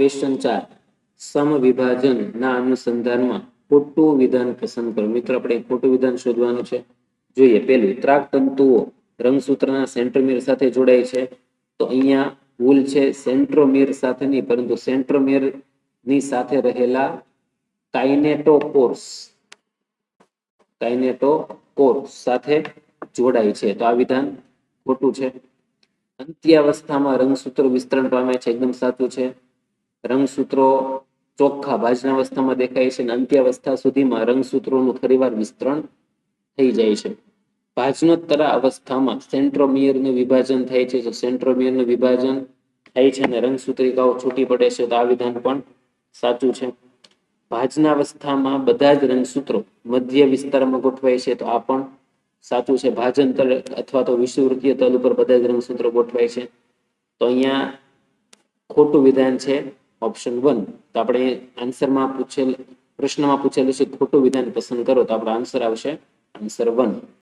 Question ચાર. સમવિભાજન ના અનુસંધાનમાં ખોટું વિધાન પસંદ કરો. મિત્રો, આપણે ખોટું વિધાન શોધવાનું છે. જોઈએ પેલું ત્રાક તંતુઓ રંગસૂત્રના સેન્ટ્રોમીર સાથે જોડાય છે. તો અહીંયા ભૂલ છે, સેન્ટ્રોમીર સાથે નહીં, પરંતુ સેન્ટ્રોમીરની સાથે રહેલા કાઇનેટોકોર્સ કાઇનેટોકોર્સ સાથે જોડાય છે. તો આ વિધાન ખોટું છે. અંત્યાવસ્થામાં રંગસૂત્ર વિસ્તરણ પામે છે, એકદમ સાચું છે. રંગસૂત્રો ચોખ્ખા ભાજના અવસ્થામાં દેખાય છે અને અંત્યાવસ્થા સુધીમાં રંગસૂત્રોનું ફરીવાર વિસ્તરણ થઈ જાય છે. ભાજનોત્તરા અવસ્થામાં સેન્ટ્રોમિયરનું વિભાજન થાય છે. તો સેન્ટ્રોમિયરનું વિભાજન થાય છે અને રંગસૂત્રિકાઓ છૂટી પડે છે, તો આ વિધાન પણ સાચું છે. ભાજના અવસ્થામાં બધા જ રંગસૂત્રો મધ્ય વિસ્તારમાં ગોઠવાય છે, તો આ પણ સાચું છે. ભાજન તળ અથવા તો વિષુવૃત્તીય તલ ઉપર બધા જ રંગસૂત્રો ગોઠવાય છે. તો અહીંયા ખોટું વિધાન છે. ઓપ્શન વન તો આપણે આન્સરમાં પૂછેલ, પ્રશ્નમાં પૂછેલું છે, ખોટું વિધાન પસંદ કરો તો આપણો આન્સર આવશે આન્સર વન